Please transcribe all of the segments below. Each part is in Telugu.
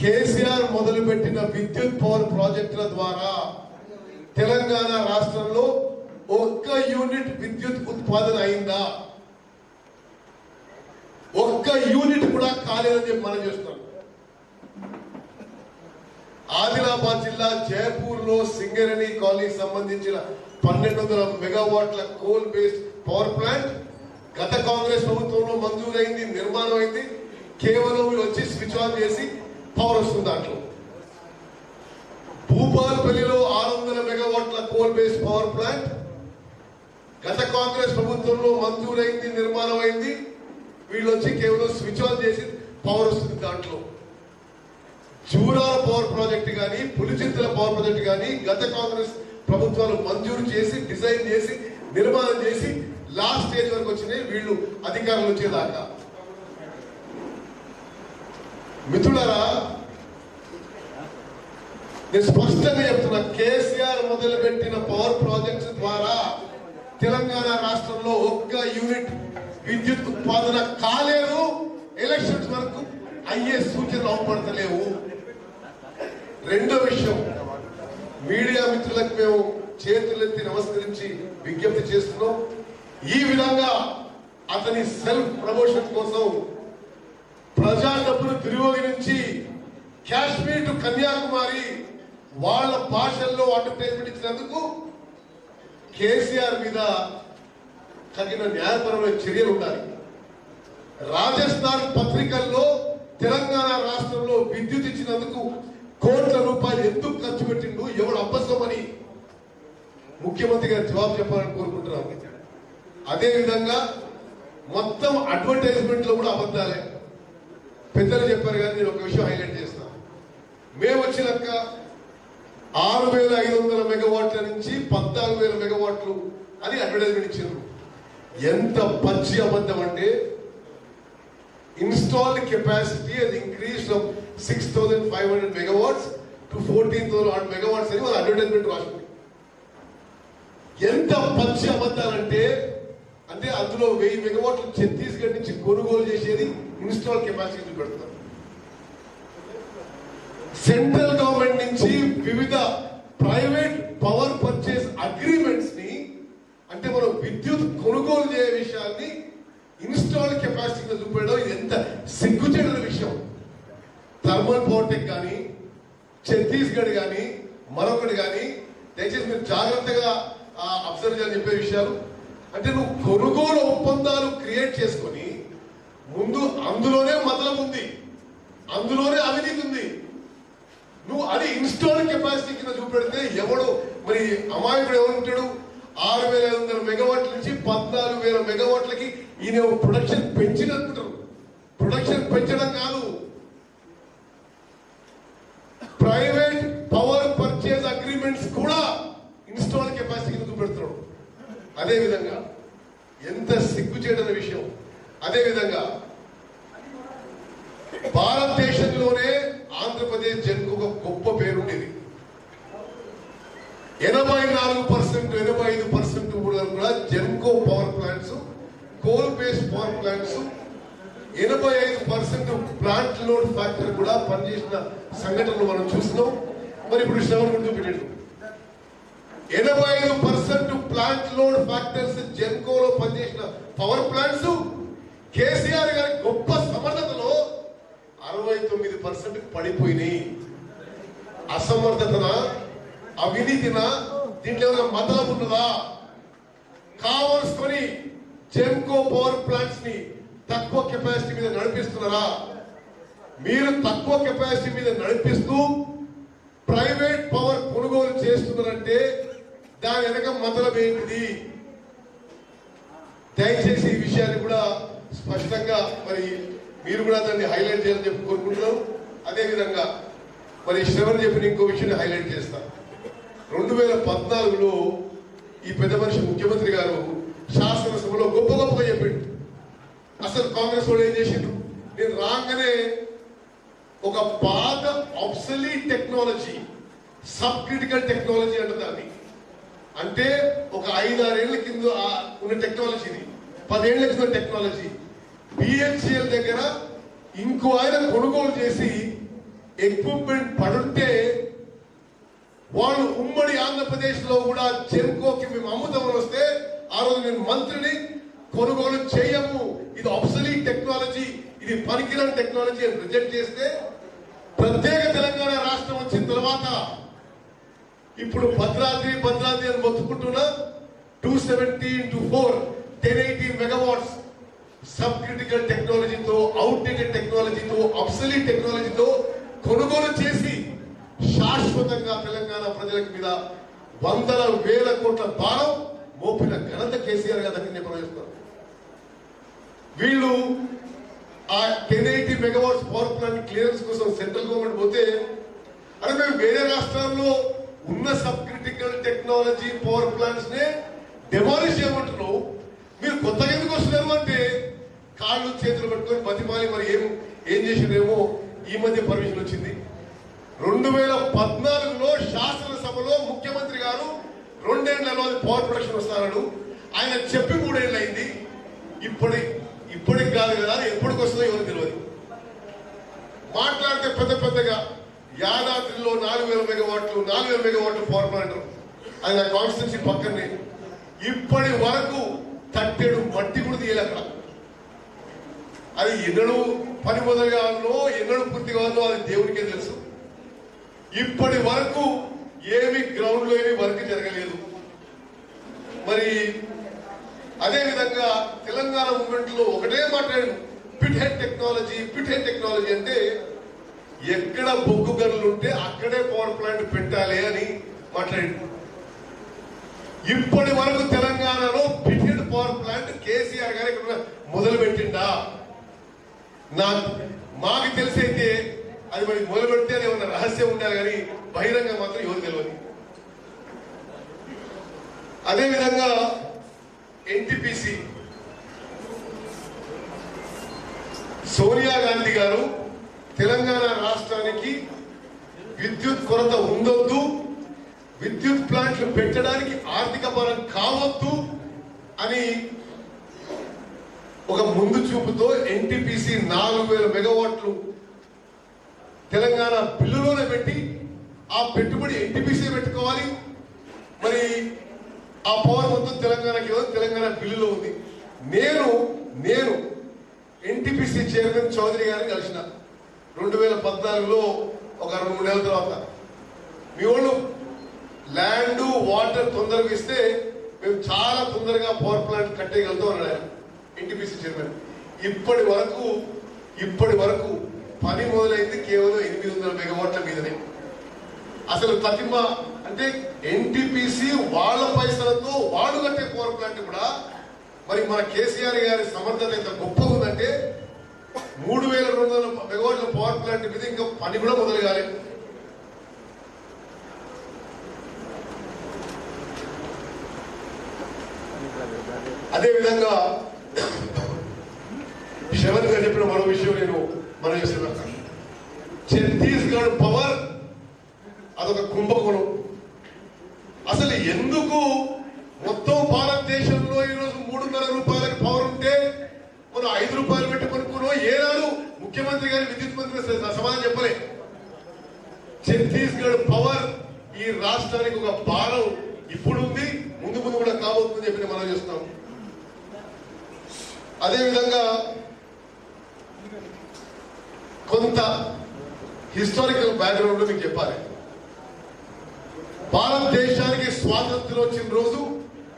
కేసీఆర్ మొదలుపెట్టిన విద్యుత్ పవర్ ప్రాజెక్టుల ద్వారా తెలంగాణ రాష్ట్రంలో ఒక్క యూనిట్ విద్యుత్ ఉత్పాదన అయిందా? ఒక్క యూనిట్ కూడా కాలేదని చెప్పి మనం చేస్తున్నాం. ఆదిలాబాద్ జిల్లా జయపూర్లో సింగరేణి కాలనీకి సంబంధించిన పన్నెండు వందల మెగావాట్ల కోల్ బేస్డ్ పవర్ ప్లాంట్ గత కాంగ్రెస్ ప్రభుత్వంలో మంజూరైంది నిర్మాణం అయింది కేవలం వచ్చి స్విచ్ ఆన్ చేసి పవర్ వస్తుంది దాంట్లో. భూపాల్పల్లిలో ఆరు వందల మెగావాట్ల కోల్ బేస్ పవర్ ప్లాంట్ గత కాంగ్రెస్ ప్రభుత్వంలో మంజూరైంది నిర్మాణం అయింది వీళ్ళు వచ్చి కేవలం స్విచ్ ఆన్ చేసి పవర్ వస్తుంది దాంట్లో. జూరాల పవర్ ప్రాజెక్ట్ కానీ పులిచింతల పవర్ ప్రాజెక్ట్ కానీ గత కాంగ్రెస్ ప్రభుత్వాలు మంజూరు చేసి డిజైన్ చేసి నిర్మాణం చేసి లాస్ట్ స్టేజ్ వరకు వచ్చినాయి. వీళ్ళు అధికారులు వచ్చేదాకా మిత్రులరా నేను స్పష్టంగా చెప్తున్నా కేసీఆర్ మొదలుపెట్టిన పవర్ ప్రాజెక్ట్స్ ద్వారా తెలంగాణ రాష్ట్రంలో ఒక్క యూనిట్ విద్యుత్ ఉత్పాదన కాలేదు. ఎలక్షన్స్ వరకు అయ్యే సూచనలు అవపడతలేవు. రెండో విషయం మీడియా మిత్రులకు మేము చేతులెత్తి నమస్కరించి విజ్ఞప్తి చేస్తున్నాం. ఈ విధంగా అతని సెల్ఫ్ ప్రమోషన్ కోసం ప్రజా డబ్బులు తిరిగి కాశ్మీర్ టు కన్యాకుమారి వాళ్ళ భాషల్లో అడ్వర్టైజ్మెంట్ ఇచ్చినందుకు కేసీఆర్ మీద తగిన న్యాయపరమైన చర్యలు ఉండాలి. రాజస్థాన్ పత్రికల్లో తెలంగాణ రాష్ట్రంలో విద్యుత్ ఇచ్చినందుకు కోట్ల రూపాయలు ఎందుకు ఖర్చు పెట్టిండు ఎవడు అబ్బసమని ముఖ్యమంత్రి గారు జవాబు చెప్పాలని కోరుకుంటున్నాను అదేవిధంగా మొత్తం అడ్వర్టైజ్మెంట్లో కూడా అబద్ధాలే. పెద్దలు చెప్పారు కానీ నేను ఒక విషయం హైలైట్ చేస్తాను మేము వచ్చినాక ఆరు వేల ఐదు వందల మెగావాట్ల నుంచి పద్నాలుగు వేల మెగావాట్లు అని అడ్వర్టైజ్మెంట్ ఇచ్చారు. ఎంత పచ్చి అబద్ధం అంటే ఇన్స్టాల్డ్ కెపాసిటీ అది increase from six thousand five hundred megawatts to fourteen thousand megawatts అని వాళ్ళు అడ్వర్టైజ్మెంట్ రాసింది. ఎంత పచ్చి అబద్ధాలంటే అంటే అందులో వెయ్యి మెగావాట్లు ఛత్తీస్గఢ్ నుంచి కొనుగోలు చేసేది ఇన్స్టాల్ కెపాసిటీ చూపెడతారు సెంట్రల్ గవర్నమెంట్ నుంచి వివిధ ప్రైవేట్ పవర్ పర్చేస్ అగ్రిమెంట్స్ని అంటే మనం విద్యుత్ కొనుగోలు చేయ విషయాన్ని ఇన్స్టాల్ కెపాసిటీ చూపెట్టడం ఇది ఎంత సిగ్గుచేటైన విషయం. థర్మల్ పోర్టెక్ కానీ ఛత్తీస్గఢ్ కానీ మరొకటి కానీ దయచేసి మీరు జాగ్రత్తగా అబ్జర్వ్ చేయాలని చెప్పే విషయాలు. అంటే నువ్వు కొనుగోలు ఒప్పందాలు క్రియేట్ చేసుకొని ముందు అందులోనే మతలం ఉంది. అందులోనే అవినీతి ఉంది. నువ్వు అది ఇన్స్టాల్ కెపాసిటీ కింద చూపెడితే ఎవడు మరి అమాయకుడు ఎవరుంటాడు ఆరు వేల ఐదు వందల మెగావాట్ల నుంచి పద్నాలుగు వేల మెగావాట్లకి ఈయన ప్రొడక్షన్ పెంచినట్టుకుంటారు ప్రొడక్షన్ పెంచడం కాదు. ప్రైవేట్ పవర్ పర్చేజ్ అగ్రిమెంట్స్ కూడా ఇన్స్టాల్ కెపాసిటీ కింద చూపెడుతున్నాడు. అదేవిధంగా ఎంత సిగ్గు చేయడం విషయం. అదేవిధంగా భారతదేశంలోనే ఆంధ్రప్రదేశ్ జన్కు ఒక గొప్ప పేరుండేది. ఎనభై నాలుగు పర్సెంట్ ఎనభై ఐదు పర్సెంట్ కూడా Genco power plants coal based power plants ఎనభై ఐదు పర్సెంట్ ప్లాంట్ లోడ్ ఫ్యాక్టరీ కూడా పనిచేసిన సంఘటనలు మనం చూస్తున్నాం. మరి ఇప్పుడు శ్రవణ్ కూడా చూపెట్టాడు ఎనభై ఐదు పర్సెంట్ ప్లాంట్ లోడ్ ఫ్యాక్టర్స్ జెన్కోలో పనిచేసిన పవర్ ప్లాంట్స్ కేసీఆర్ గారి గొప్ప తొమ్మిది పర్సెంట్ పడిపోయినాయి. అసమర్థతన? అవినీతిన? దీంట్లో ఏమైనా మతలం ఉన్నదా? కావలసుకొని జెమ్కో పవర్ ప్లాంట్స్ని తక్కువ కెపాసిటీ మీద నడిపిస్తున్నారా? మీరు తక్కువ కెపాసిటీ మీద నడిపిస్తూ ప్రైవేట్ పవర్ కొనుగోలు చేస్తున్నారంటే దాని వెనక మతలం ఏంటిది? దయచేసి ఈ విషయాన్ని కూడా స్పష్టంగా మరి మీరు కూడా దాన్ని హైలైట్ చేయాలని చెప్పి కోరుకుంటున్నాం. అదేవిధంగా మరి శ్రవణ్ చెప్పిన ఇంకో విషయాన్ని హైలైట్ చేస్తాను రెండు వేల పద్నాలుగులో ఈ పెద్ద మనిషి ముఖ్యమంత్రి గారు శాసనసభలో గొప్ప గొప్పగా చెప్పిండు. అసలు కాంగ్రెస్ వాళ్ళు ఏం చేసిండ్రు? నేను రాగానే ఒక పాత obsolete technology sub critical technology అంటే దాన్ని. అంటే ఒక ఐదారేళ్ళ కింద ఉన్న ఉన్న టెక్నాలజీని పదేళ్ళ కింద టెక్నాలజీ బిహెచ్ఎల్ దగ్గర ఇంకో ఆయన కొనుగోలు చేసి ఎక్విప్మెంట్ పడుంటే వాళ్ళు ఉమ్మడి ఆంధ్రప్రదేశ్లో కూడా చెరుకోకి మేము అమ్ముతామని వస్తే ఆ రోజు నేను మంత్రిని కొనుగోలు చేయము. ఇది అబ్సలీ టెక్నాలజీ ఇది పనికిరాని టెక్నాలజీ అని రిజెక్ట్ చేస్తే ప్రత్యేక తెలంగాణ రాష్ట్రం వచ్చిన తర్వాత ఇప్పుడు భద్రాద్రి భద్రాద్రి అని మొత్తుకుంటున్నా two seventy into four ten eighty megawatts sub critical టెక్నాలజీతో అవుట్డేటెడ్ టెక్నాలజీతో అబ్సలీట్ టెక్నాలజీతో కొనుగోలు చేసి శాశ్వతంగా తెలంగాణ ప్రజల మీద వందల వేల కోట్ల భారం మోపిన ఘనత కేసీఆర్ గారు నేను వీళ్ళు ఆ ten eighty megawatts power plant clearance కోసం సెంట్రల్ గవర్నమెంట్ పోతే అరే మేము వేరే రాష్ట్రాల్లో ఉన్న sub critical technology power plants నే డెమాలిష్ చేయమంటున్నావు. మీరు కొత్తగా ఎందుకు వస్తున్నారు అంటే కాళ్ళు చేతులు పట్టుకొని బతిమాలి మరి ఏం ఏం చేసిరేమో ఈ మధ్య పర్మిషన్ వచ్చింది. రెండు వేల పద్నాలుగులో శాసనసభలో ముఖ్యమంత్రి గారు రెండేళ్ళలో పవర్ ప్రొడక్షన్ వస్తాడు ఆయన చెప్పి మూడేళ్ళు అయింది. ఇప్పటి ఇప్పటికి కాదు కదా ఎప్పటికి వస్తుందో ఎవరు తెలియదు. మాట్లాడితే పెద్ద పెద్దగా యాదాద్రిలో నాలుగు వేల మెగావాట్లు నాలుగు వేల మెగావాట్లు పవర్ ప్లాంట్ అది నా కాన్స్టిట్యూన్సీ పక్కనే. ఇప్పటి వరకు తట్టెడు మట్టి కూడా తీయాలి అక్కడ. అది ఎన్నడూ పని మొదలుగానో ఎన్నడు ఎన్నడూ పూర్తి కావాలో అది దేవుడికే తెలుసు. ఇప్పటి వరకు ఏమి గ్రౌండ్లో ఏమి వర్క్ జరగలేదు. మరి అదే విధంగా తెలంగాణ మూమెంట్లో ఒకటే మాట్లాడు pit head technology pit head technology అంటే ఎక్కడ బొగ్గు గనులు ఉంటే అక్కడే పవర్ ప్లాంట్ పెట్టాలి అని మాట్లాడింది. ఇప్పటి వరకు తెలంగాణలో pit head power plant KCR garu ఇక్కడ మొదలు పెట్టిండా నాకు మాకు తెలిసైతే అది మరి మొదలు పెడితే అది ఏమన్నా రహస్యం ఉండాలి కానీ బహిరంగ మాత్రం ఎవరు తెలియదు అదేవిధంగా ఎన్టీపీసీ సోనియా గాంధీ గారు తెలంగాణ రాష్ట్రానికి విద్యుత్ కొరత ఉండొద్దు విద్యుత్ ప్లాంట్లు పెట్టడానికి ఆర్థిక పరం కావద్దు అని ఒక ముందు చూపుతో ఎన్టీపీసీ నాలుగు వేల మెగావాట్లు తెలంగాణ బిల్లులోనే పెట్టి ఆ పెట్టుబడి ఎన్టీపీసీ పెట్టుకోవాలి? మరి ఆ పవర్ మొత్తం తెలంగాణకి తెలంగాణ బిల్లులో ఉంది. నేను నేను ఎన్టీపీసీ చైర్మన్ చౌదరి గారిని కలిసిన రెండు వేల పద్నాలుగులో ఒక రెండు మూడు నెలల తర్వాత. మీ వాళ్ళు ల్యాండ్ వాటర్ తొందరగా ఇస్తే మేము చాలా తొందరగా పవర్ ప్లాంట్ కట్టేయగలుగుతాం అన్నాడు ఎన్టీపీసీ చైర్మన్ ఇప్పటి వరకు ఇప్పటి వరకు పని మొదలైంది కేవలం ఎనిమిది వందల మెగావాట్ల మీదనే. అసలు ప్రతిమ అంటే ఎన్టీపీసీ వాళ్ళ పైసలతో వాళ్ళు కట్టే పవర్ ప్లాంట్ కూడా మరి మన కేసీఆర్ గారి సమర్థత ఎంత గొప్పగా ఉందంటే మూడు వేల రెండు వందల మెగావాట్ల పవర్ ప్లాంట్ మీద ఇంకా పని కూడా మొదలు కాలేదు విధంగా శవన్ గారు చెప్పిన మరో విషయం నేను మనం చేస్తున్నాను ఛత్తీస్గఢ్ పవర్ అదొక కుంభకోణం. అసలు ఎందుకు మొత్తం భారతదేశంలో ఈరోజు మూడున్నర రూపాయలకి పవర్ ఉంటే మనం ఐదు రూపాయలు పెట్టి కొనుక్కున్నాం ఏనాడు ముఖ్యమంత్రి గారి విద్యుత్ మంత్రి సమాధానం చెప్పలే. ఛత్తీస్గఢ్ పవర్ ఈ రాష్ట్రానికి ఒక భారం ఇప్పుడు ఉంది ముందు ముందు కూడా కాబోతుందని చెప్పి మనం చేస్తున్నాం అదేవిధంగా కొంత హిస్టారికల్ బ్యాక్గ్రౌండ్లో మీకు చెప్పాలి. భారతదేశానికి స్వాతంత్రం వచ్చిన రోజు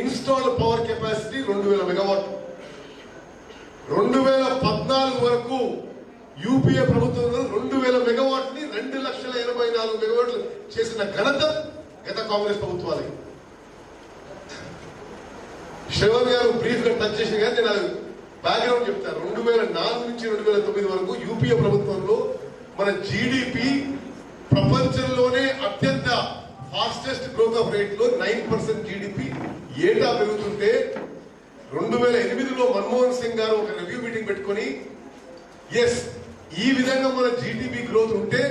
ఇన్స్టాల్ పవర్ కెపాసిటీ రెండు వేల మెగావాట్ రెండు వేల పద్నాలుగు వరకు యూపీఏ ప్రభుత్వంలో రెండు వేల మెగావాట్ని రెండు లక్షల ఎనభై నాలుగు మెగావాట్లు చేసిన ఘనత గత కాంగ్రెస్ ప్రభుత్వాలకి శ్రవణ్ గారు బ్రీఫ్గా టచ్ చేసిన కానీ నేను బ్యాక్గ్రౌండ్ చెప్తారు రెండు వేల నాలుగు నుంచి రెండు వేల తొమ్మిది వరకు యూపీఏ ప్రభుత్వంలో మన జీడిపి ప్రపంచంలోనే అత్యంత ఫాస్టెస్ట్ గ్రోత్ ఆఫ్ రేట్లో నైన్ పర్సెంట్ జీడిపి ఏటా పెరుగుతుంటే రెండు వేల ఎనిమిదిలో మన్మోహన్ సింగ్ గారు ఒక రివ్యూ మీటింగ్ పెట్టుకొని ఎస్ ఈ విధంగా మన జీడిపి గ్రోత్ ఉంటే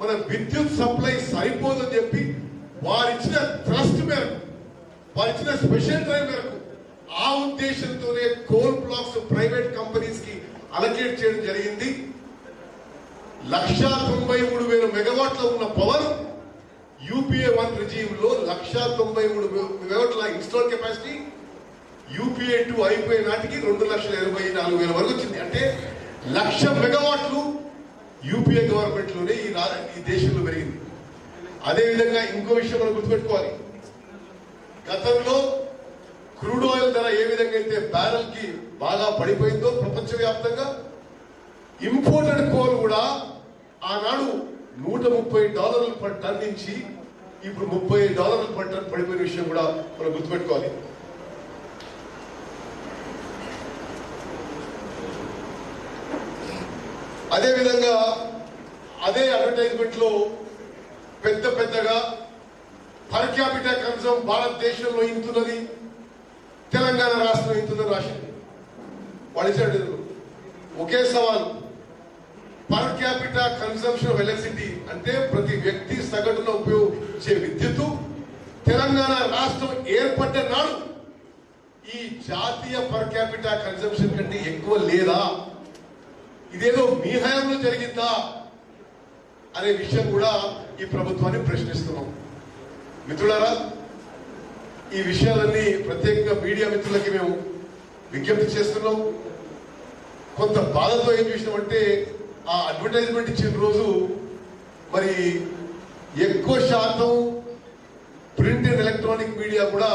మన విద్యుత్ సప్లై సరిపోదని చెప్పి వారిచ్చిన ట్రస్ట్ మేరకు వారిచ్చిన స్పెషల్ డ్రైవ్ మేరకు ఆ ఉద్దేశంతోనే కోల్ బ్లాక్స్ ప్రైవేట్ కంపెనీస్కి అలకేట్ చేయడం జరిగింది. లక్ష తొంభై మూడు వేల మెగావాట్ల ఉన్న పవర్ యూపీఏ వన్ రిజీవ్లో లక్ష తొంభై మూడు మెగావాట్ల ఇన్స్టాల్ కెపాసిటీ యూపీఏ టూ అయిపోయే నాటికి రెండు లక్షల ఇరవై నాలుగు వేల వరకు వచ్చింది. అంటే లక్ష మెగావాట్లు యూపీఏ గవర్నమెంట్లోనే ఈ ఈ దేశంలో పెరిగింది. అదే విధంగా ఇంకో విషయం మనం గుర్తుపెట్టుకోవాలి. గతంలో క్రూడ్ ఆయిల్ ధర ఏ విధంగా అయితే బ్యారల్కి బాగా పడిపోయిందో ప్రపంచవ్యాప్తంగా ఇంపోర్టెడ్ కోల్ కూడా ఆనాడు నూట ముప్పై డాలర్ల పర్ టన్ నుంచి ఇప్పుడు ముప్పై డాలర్ల పర్ టన్ పడిపోయిన విషయం కూడా మనం గుర్తుపెట్టుకోవాలి. అదే విధంగా అదే అడ్వర్టైజ్మెంట్లో పెద్ద పెద్దగా పర్ క్యాపిటల్ కన్సమ్ భారతదేశంలో ఇంతున్నది. తెలంగాణ రాష్ట్రం ఇంతున్నది రాసింది. వాళ్ళు ఇచ్చాడు ఒకే సవాల్. Per capita consumption of electricity అంటే ప్రతి వ్యక్తి సగటున ఉపయోగించే విద్యుత్తు. తెలంగాణ రాష్ట్రం ఏర్పడ్డ నాడు ఈ జాతీయ పర్ క్యాపిటా కన్సంప్షన్ కంటే ఎక్కువ లేదా? ఇదేదో మీ హయాంలో జరిగిందా? అనే విషయం కూడా ఈ ప్రభుత్వాన్ని ప్రశ్నిస్తున్నాం. మిత్రులారా ఈ విషయాలన్నీ ప్రత్యేకంగా మీడియా మిత్రులకి మేము విజ్ఞప్తి చేస్తున్నాం. కొంత బాధతో ఏం చూసినామంటే ఆ అడ్వర్టైజ్మెంట్ ఇచ్చిన రోజు మరి ఎక్కువ శాతం ప్రింట్ అండ్ ఎలక్ట్రానిక్ మీడియా కూడా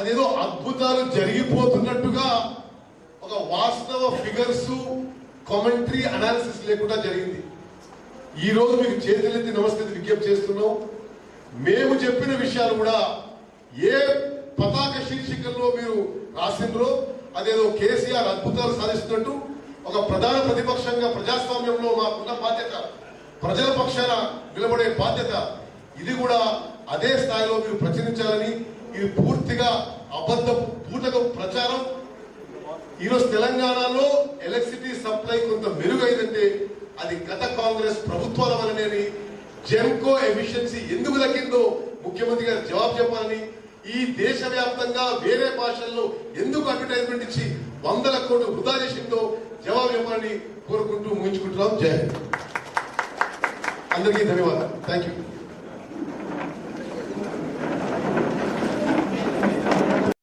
అదేదో అద్భుతాలు జరిగిపోతున్నట్టుగా ఒక వాస్తవ ఫిగర్స్ కామెంటరీ అనాలిసిస్ లేకుండా జరిగింది. ఈ రోజు మీకు చేతులెత్తి నమస్కృతి విజ్ఞప్తి చేస్తున్నాం. మేము చెప్పిన విషయాలు కూడా ఏ పతాక శీర్షికల్లో మీరు రాసిండ్రో అదేదో కేసీఆర్ అద్భుతాలు సాధిస్తున్నట్టు ఒక ప్రధాన ప్రతిపక్షంగా ప్రజాస్వామ్యంలో మాకున్న బాధ్యత ప్రజల పక్షాన నిలబడే బాధ్యత ఇది కూడా అదే స్థాయిలో మీరు ప్రచురించాలని ఇది పూర్తిగా అబద్ధ పూటక ప్రచారం. ఈరోజు తెలంగాణలో ఎలక్ట్రిసిటీ సప్లై కొంత మెరుగైందంటే అది గత కాంగ్రెస్ ప్రభుత్వాల వల్లనే జెన్కో ఎఫిషియన్సీ ఎందుకు తగ్గిందో ముఖ్యమంత్రి గారు జవాబు చెప్పాలని ఈ దేశవ్యాప్తంగా వేరే భాషల్లో ఎందుకు అడ్వర్టైజ్మెంట్ ఇచ్చి వందల కోట్లు వృధా చేసిందో జవాబు చెప్పాలని కోరుకుంటూ ముగించుకుంటున్నాం. జయ అందరికీ ధన్యవాదాలు. Thank you